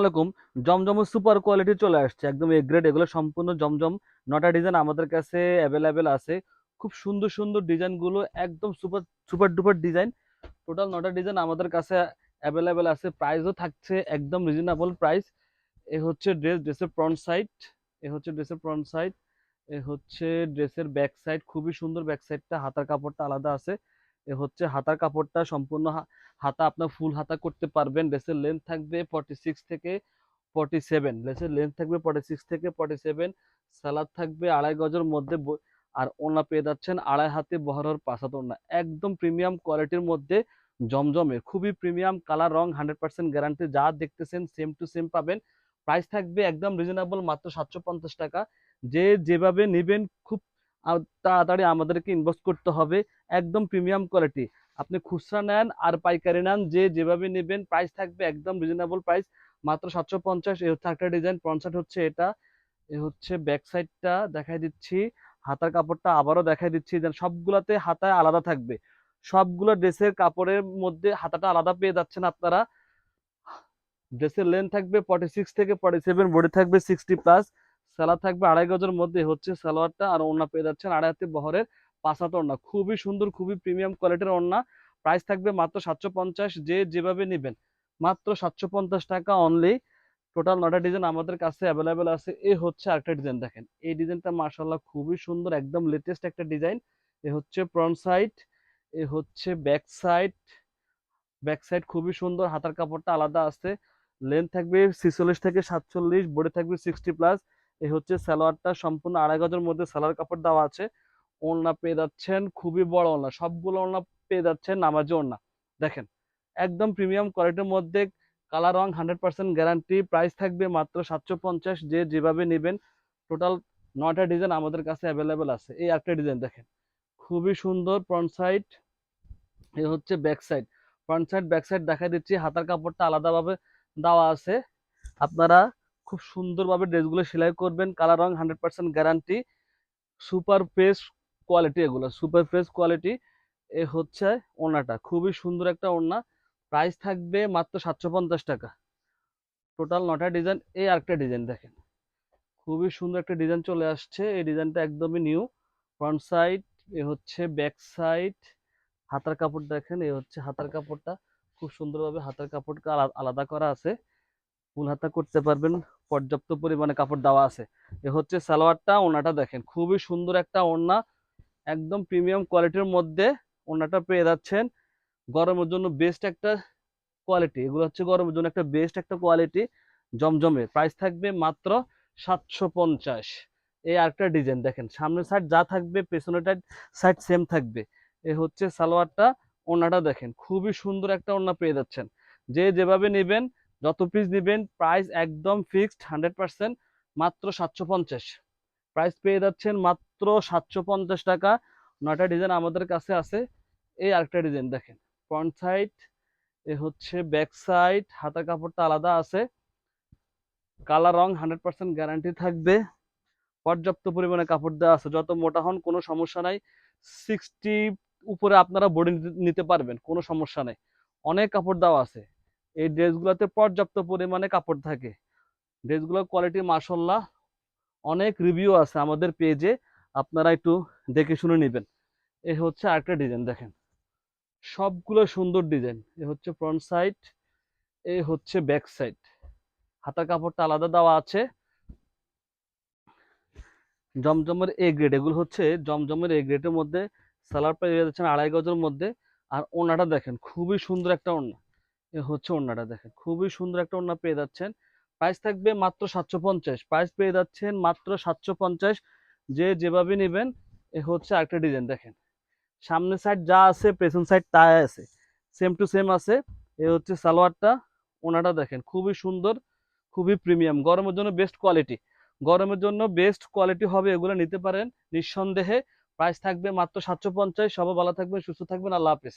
আলাইকুম। জমজম super quality চলে আসছে। একদম এ গ্রেড এগুলো সম্পূর্ণ জমজম। নটা ডিজাইন আমাদের কাছে অ্যাভেলেবেল আছে। খুব সুন্দর সুন্দর ডিজাইনগুলো একদম super super duper design total নটা ডিজাইন আমাদের কাছে অ্যাভেলেবেল আছে। প্রাইসও থাকছে একদম রিজনেবল প্রাইস এ হচ্ছে ড্রেস ড্রেসের ফ্রন্ট সাইড এ হচ্ছে ড্রেসের ফ্রন্ট সাইড এ হচ্ছে ড্রেসের ব্যাক সাইড খুবই সুন্দর ব্যাক সাইডটা হাতার কাপড়টা আলাদা আছে। হচ্ছে হাতার কাপড়টা সম্পূর্ণ হাতা আপনার ফুল হাতা করতে পারবেন। ড্রেসের লেন্থ থাকবে ফর্টি সিক্স থেকে ফর্টি সেভেন ড্রেসের লেন্থ থাকবে ফর্টি সিক্স থেকে ফর্টি সেভেন সালাদ থাকবে আড়াই গজের মধ্যে আর ওনা পেয়ে যাচ্ছেন আড়াই হাতে বহরের পাঁচাত ওনা একদম প্রিমিয়াম কোয়ালিটির মধ্যে জমজমের খুবই প্রিমিয়াম কালার রং হান্ড্রেড পার্সেন্ট গ্যারান্টি যা দেখতেছেন সেম টু সেম পাবেন। প্রাইস থাকবে একদম রিজনেবল মাত্র সাতশো পঞ্চাশ টাকা। যে যেভাবে নেবেন খুব তাড়াতাড়ি আমাদেরকে ইনভেস্ট করতে হবে। একদম প্রিমিয়াম কোয়ালিটি আপনি খুচরা নেন আর পাইকারি নেন, যে যেভাবে নেবেন প্রাইস থাকবে একদম রিজনেবল প্রাইস মাত্র সাতশো পঞ্চাশ, এ হচ্ছে একটা ডিজাইন পঞ্চাশ হচ্ছে এটা। এ হচ্ছে ব্যাক সাইডটা দেখাই দিচ্ছি। হাতার কাপড়টা আবারও দেখাই দিচ্ছি, যেন সবগুলাতে হাতায় আলাদা থাকবে। সবগুলো ড্রেসের কাপড়ের মধ্যে হাতাটা আলাদা পেয়ে যাচ্ছেন আপনারা। ড্রেসের লেন্থ থাকবে ফর্টি সিক্স থেকে ফর্টি সেভেন বডি থাকবে সিক্সটি প্লাস সালোয়ার থাকবে আড়াই গজের মধ্যে হচ্ছে সালোয়ারটা আর ওড়না পেয়ে যাচ্ছেন আড়াই হাতে বহরের পাঁচাতে ওড়না। খুবই সুন্দর, খুবই প্রিমিয়াম কোয়ালিটির ওড়না। প্রাইস থাকবে মাত্র সাতশো পঞ্চাশ, যে যেভাবে নেবেন। মাত্র সাতশো পঞ্চাশ টাকা অনলি টোটাল নটা ডিজাইন আমাদের কাছে অ্যাভেলেবেল আছে। এ হচ্ছে আরেকটা ডিজাইন দেখেন। এই ডিজাইনটা মার্শাল্লাহ খুবই সুন্দর, একদম লেটেস্ট একটা ডিজাইন এ হচ্ছে ফ্রন্ট সাইড এ হচ্ছে ব্যাক সাইড ব্যাক সাইড খুবই সুন্দর, হাতার কাপড়টা আলাদা আছে। লেন্থ থাকবে ছিচল্লিশ থেকে সাতচল্লিশ বডি থাকবে সিক্সটি প্লাস এই হচ্ছে সালোয়ারটা সম্পূর্ণ আড়াই গজের মধ্যে সালোয়ার কাপড় দেওয়া আছে। ওড়না পেয়ে যাচ্ছেন খুবই বড় ওড়না, সবগুলো ওড়না পেয়ে যাচ্ছেন নামাজি ওড়না। দেখেন, একদম প্রিমিয়াম কোয়ালিটির মধ্যে কালার রং হান্ড্রেড পার্সেন্ট গ্যারান্টি, প্রাইস থাকবে মাত্র সাতশো পঞ্চাশ, যে যেভাবে নেবেন, টোটাল নয়টা ডিজাইন আমাদের কাছে অ্যাভেলেবেল আছে। এই একটা ডিজাইন দেখেন, খুবই সুন্দর ফ্রন্ট সাইড, এ হচ্ছে back side. Front side, back side দেখা দিচ্ছি, হাতার কাপড়টা আলাদাভাবে দেওয়া আছে। আপনারা খুব সুন্দরভাবে ড্রেসগুলো সেলাই করবেন। কালার রং hundred percent guarantee. Super fresh quality এগুলো, সুপার ফ্রেশ কোয়ালিটি এ হচ্ছে ওড়নাটা খুবই সুন্দর একটা ওড়না প্রাইস থাকবে মাত্র সাতশো পঞ্চাশ টাকা। টোটাল নটা ডিজাইন। এই আরেকটা ডিজাইন দেখেন। খুবই সুন্দর একটা ডিজাইন চলে আসছে। এই ডিজাইনটা একদমই নিউ। ফ্রন্ট সাইড, এ হচ্ছে ব্যাক সাইড। হাতার কাপড় দেখেন এই হচ্ছে হাতার কাপড়টা। খুব সুন্দরভাবে হাতার কাপড়টা আলা- আলাদা করা আছে। ফুল হাতা করতে পারবেন। পর্যাপ্ত পরিমাণে কাপড় দেওয়া আছে। এ হচ্ছে সালোয়ারটা, ওনাটা দেখেন। খুবই সুন্দর একটা ওড়না, একদম প্রিমিয়াম কোয়ালিটির মধ্যে ওড়নাটা পেয়ে যাচ্ছেন। গরমের জন্য বেস্ট একটা কোয়ালিটি এগুলো হচ্ছে গরমের জন্য একটা বেস্ট একটা কোয়ালিটি জমজমের প্রাইস থাকবে মাত্র সাতশো পঞ্চাশ। এই আরেকটা ডিজাইন দেখেন, সামনের সাইড যা থাকবে, পেছনের সাইড সেম থাকবে। এ হচ্ছে সালোয়ারটা, ওড়নাটা দেখেন, খুবই সুন্দর একটা ওড়না পেয়ে যাচ্ছেন। যে যেভাবে নেবেন যত পিস নেবেন প্রাইস একদম ফিক্সড হান্ড্রেড পার্সেন্ট মাত্র সাতশো পঞ্চাশ। প্রাইস পেয়ে যাচ্ছেন মাত্র সাতশো পঞ্চাশ টাকা। নয়টা ডিজাইন আমাদের কাছে আছে। এই আরেকটা ডিজাইন দেখেন। ফ্রন্ট সাইড এ হচ্ছে ব্যাক সাইড হাতা কাপড়টা আলাদা আছে। কালার রং হান্ড্রেড পার্সেন্ট গ্যারান্টি থাকবে। পর্যাপ্ত পরিমাণে কাপড় দেওয়া আছে। যত মোটা হন কোনো সমস্যা নাই। সিক্সটি উপরে আপনারা বডি নিতে পারবেন। কোনো সমস্যা নেই। অনেক কাপড় দেওয়া আছে। এই ড্রেসগুলোতে পর্যাপ্ত পরিমাণে কাপড় থাকে। ড্রেসগুলোর কোয়ালিটি মাসাল্লাহ অনেক রিভিউ আছে আমাদের পেজে আপনারা একটু দেখে শুনে নেবেন। এ হচ্ছে আরেকটা ডিজাইন দেখেন। সবগুলো সুন্দর ডিজাইন এ হচ্ছে ফ্রন্ট সাইড এ হচ্ছে ব্যাক সাইড হাতার কাপড়টা আলাদা দেওয়া আছে। জমজমের এ গ্রেড এগুলো হচ্ছে জমজমের এ গ্রেডের মধ্যে সালার পেয়ে যাচ্ছেন আড়াই গজের মধ্যে। আর ওড়নাটা দেখেন, খুবই সুন্দর একটা ওড়না হচ্ছে ওড়নাটা দেখেন। খুবই সুন্দর একটা ওড়না পেয়ে যাচ্ছেন। প্রাইস থাকবে মাত্র সাতশো পঞ্চাশ। প্রাইস পেয়ে যাচ্ছেন মাত্র সাতশো পঞ্চাশ। যে যেভাবে নেবেন, এ হচ্ছে আরেকটা ডিজাইন দেখেন। সামনের সাইড যা আছে, পেছন সাইড তাই আছে। সেম টু সেম আছে। এ হচ্ছে সালোয়ারটা ওনাটা দেখেন। খুবই সুন্দর, খুবই প্রিমিয়াম গরমের জন্য বেস্ট কোয়ালিটি গরমের জন্য বেস্ট কোয়ালিটি হবে এগুলো নিতে পারেন। নিঃসন্দেহে প্রাইস থাকবে মাত্র সাতশো পঞ্চাশ। সবাই ভালো থাকবেন, সুস্থ থাকবেন। আল্লাহ হাফেজ।